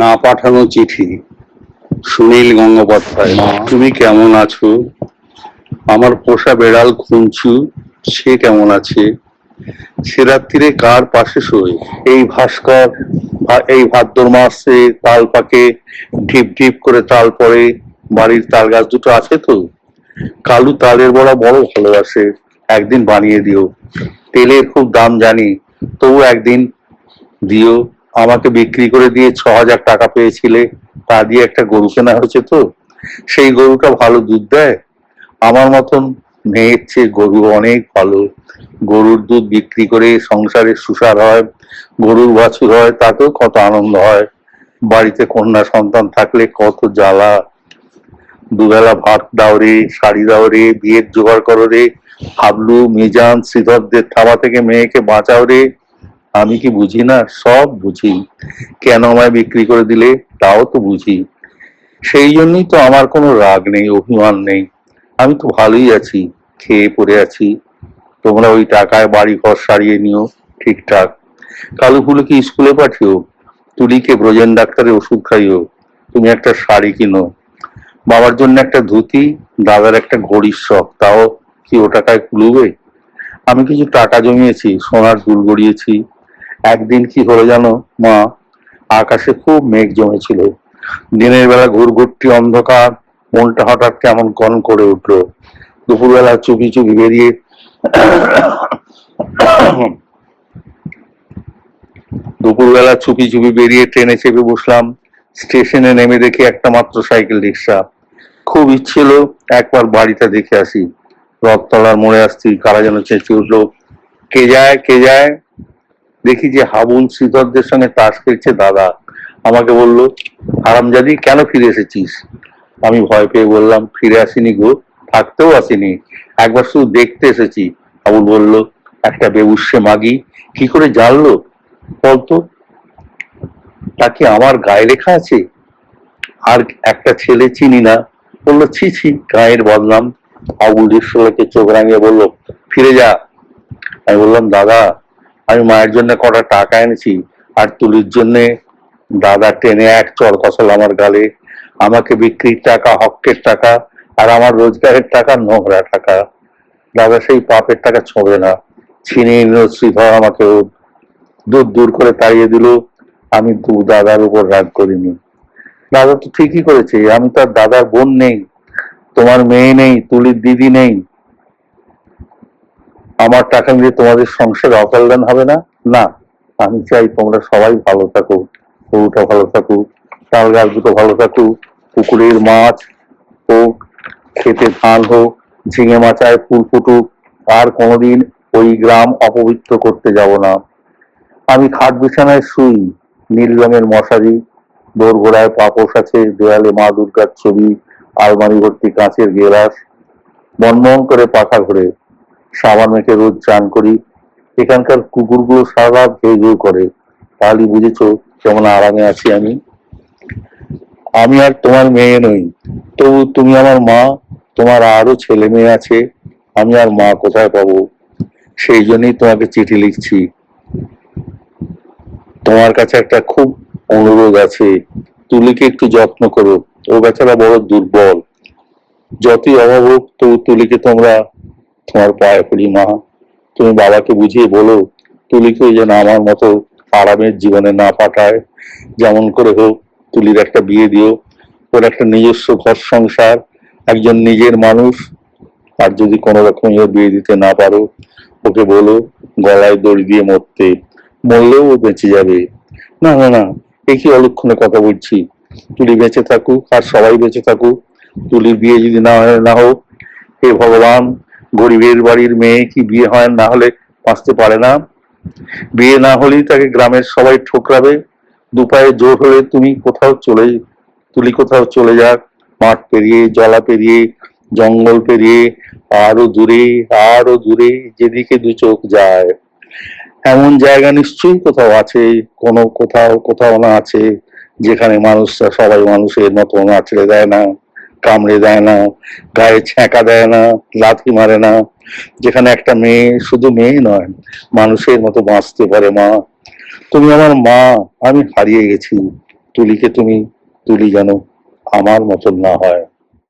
না পাঠানো চিঠি। সুনীল গঙ্গোপাধ্যায় তুমি কেমন আছো? আমার পোষা বেড়াল খুঁজছু সে কেমন আছে? সে রাত্রিরে কার পাশে শোয়? এই ভাস্কর এই ভাদ্র মাসে তাল পাকে, ঢিপ ঢিপ করে তাল পড়ে, বাড়ির তাল গাছ দুটো আছে তো? কালু তালের বড়া বড় ভালোবাসে, একদিন বানিয়ে দিও। তেলের খুব দাম জানি, তবু একদিন দিও। আমাকে বিক্রি করে দিয়ে ছ হাজার টাকা পেয়েছিলে, তা দিয়ে একটা গরু কেনা হয়েছে তো? সেই গরুটা ভালো দুধ দেয়? আমার মতন মেয়ের চেয়ে গরু অনেক ভালো। গরুর দুধ বিক্রি করে সংসারে সুসার হয়, গরুর বাছুর হয়, তাতেও কত আনন্দ হয়। বাড়িতে কন্যা সন্তান থাকলে কত জ্বালা। দুবেলা ভাত দাও রে, শাড়ি দাও রে, বিয়ের জোগাড় করো রে, হাবলু, মিজান, শ্রীধরদের থাবা থেকে মেয়েকে বাঁচাও রে। আমি কি বুঝি না? সব বুঝি। কেন আমায় বিক্রি করে দিলে? তাও তো বুঝি। সেই জন্যই তো আমার কোনো রাগ নেই, অভিমান নেই। আমি তো ভালোই আছি, খেয়ে পড়ে আছি। তোমরা ওই টাকায় বাড়ি ঘর সারিয়ে নিও, ঠিকঠাক। কালু ফুলুকে স্কুলে পাঠিও? তুলিকে ব্রজেন ডাক্তারের ওষুধ খাইও। তুমি একটা শাড়ি কিনো। বাবার জন্য একটা ধুতি, দাদার একটা ঘড়ির শখ। তাও কি ও টাকায় কুলুবে? আমি কিছু টাকা জমিয়েছি, সোনার দুল গড়িয়েছি। একদিন কি হলো জানো মা? আকাশে খুব মেঘ জমেছিল। দিনের বেলা ঘুরঘুরটি অন্ধকার, মনটা হঠাৎ কেমন কন করে উঠল। দুপুরবেলা চুপি চুপি বেরিয়ে দুপুরবেলা চুপি চুপি বেরিয়ে ট্রেনে চেপে বসলাম। স্টেশনে নেমে দেখি একটা মাত্র সাইকেল রিক্সা খুব ইচ্ছে হলো একবার বাড়িটা দেখে আসি। রথতলার মোড়ে আসছি কারা যেন চেঁচে উঠল, কে যায় কে যায়? দেখি যে হাবুল শ্রীধরদের সঙ্গে তাস খেলছে দাদা। আমাকে বলল, হারামজাদি, কেন ফিরে এসেছিস? আমি ভয় পেয়ে বললাম, ফিরে আসিনি গো, থাকতেও আসিনি। একবার শুধু দেখতে এসেছি। হাবুল বলল, একটা বেউসে মাগি, কি করে জানলো? বলতো, তা কি আমার গায়ে লেখা আছে? আর একটা ছেলে চিনি না। বলল, ছি ছি, গায়ের বদনাম। আবুল রিসোলাকে চোখ রাঙিয়ে বলল, ফিরে যা। আমি বললাম, দাদা আমি মায়ের জন্য কটা টাকা এনেছি আর তুলির জন্য দাদা টেনে এক চর কষল আমার গালে। আমাকে বিক্রির টাকা, হকের টাকা আর আমার রোজগারের টাকা, নোংরা টাকা। দাদা সেই পাপের টাকা ছোঁবে না। ছিনিয়ে নিল শ্রীধর আমাকে দূর দূর করে তাড়িয়ে দিল। আমি দু দাদার উপর রাগ করিনি। দাদা তো ঠিকই করেছে, আমি তো আর দাদার বোন নেই। তোমার মেয়ে নেই, তুলির দিদি নেই। আমার টাকা নিয়ে তোমাদের সংসারে অকল্যাণ হবে না? না, আমি চাই তোমরা সবাই ভালো থাকো গরুটা ভালো থাকুক তাল গাছ দুটো ভালো থাকুক, পুকুরের মাছ হোক, খেতে ধান হোক, ঝিঙে মাচায় ফুল ফুটুক, আর কোনোদিন ওই গ্রাম অপবিত্র করতে যাব না। আমি খাট বিছানায় শুই, নীল রঙের মশারি, দোরগোড়ায় পাপোশ আছে, দেয়ালে মা দুর্গার ছবি, আলমারি ভর্তি কাঁচের গেলাস বনমন করে পাখা ঘুরে। সাবান মেখে রোজ চান করি। এখানকার কুকুরগুলো সারা রাত করে। তাহলে বুঝেছ কেমন আরামে আছি আমি। আমি আর তোমার মেয়ে নই। তবু তুমি আমার মা, তোমার আরও ছেলে মেয়ে আছে। আমি আর মা কোথায় পাবো? সেই জন্যই তোমাকে চিঠি লিখছি। তোমার কাছে একটা খুব অনুরোধ আছে। তুলিকে একটু যত্ন করো। ও বেচারা বড় দুর্বল। যতই অভাব হোক, তবু তুলিকে তোমরা তোমার পায়ে পড়ি, মা। তুমি বাবাকে বুঝিয়ে বলো, তুলিকে যেন আমার মতো আরামের জীবনে না পাঠায়। যেমন করে হোক, তুলির একটা বিয়ে দিও। ওর একটা নিজস্ব ঘর সংসার, একজন নিজের মানুষ। আর যদি কোনো রকম বিয়ে দিতে না পারো, ওকে বলো, গলায় দড়ি দিয়ে মরতে। মরলেও ও বেঁচে যাবে। না না না এ কি অলক্ষণে কথা বলছি। তুলি বেঁচে থাকুক, আর সবাই বেঁচে থাকুক। তুলির বিয়ে যদি না হয়, না হোক, হে ভগবান গরিবের বাড়ির মেয়ে কি বিয়ে হয় না হলে বাঁচতে পারে না? বিয়ে না হলেই তাকে গ্রামের সবাই ঠোকরাবে। দুপায়ে জোর হলে তুমি কোথাও চলে, তুলি কোথাও চলে যাক। মাঠ পেরিয়ে, জলা পেরিয়ে, জঙ্গল পেরিয়ে, আরও দূরে আরও দূরে, যেদিকে দু চোখ যায়। এমন জায়গা নিশ্চয়ই কোথাও আছে, কোনো কোথাও কোথাও না আছে, যেখানে মানুষরা, সবাই মানুষের মতো নাচড়ে দেয় না। কামড়ে দেয় না, গায়ে ছ্যাঁকা দেয় না, লাথি মারে না। যেখানে একটা মেয়ে শুধু মেয়ে নয়, মানুষের মতো বাঁচতে পারে মা। তুমি আমার মা, আমি হারিয়ে গেছি। তুলিকে তুমি, তুলি যেন আমার মতন না হয়।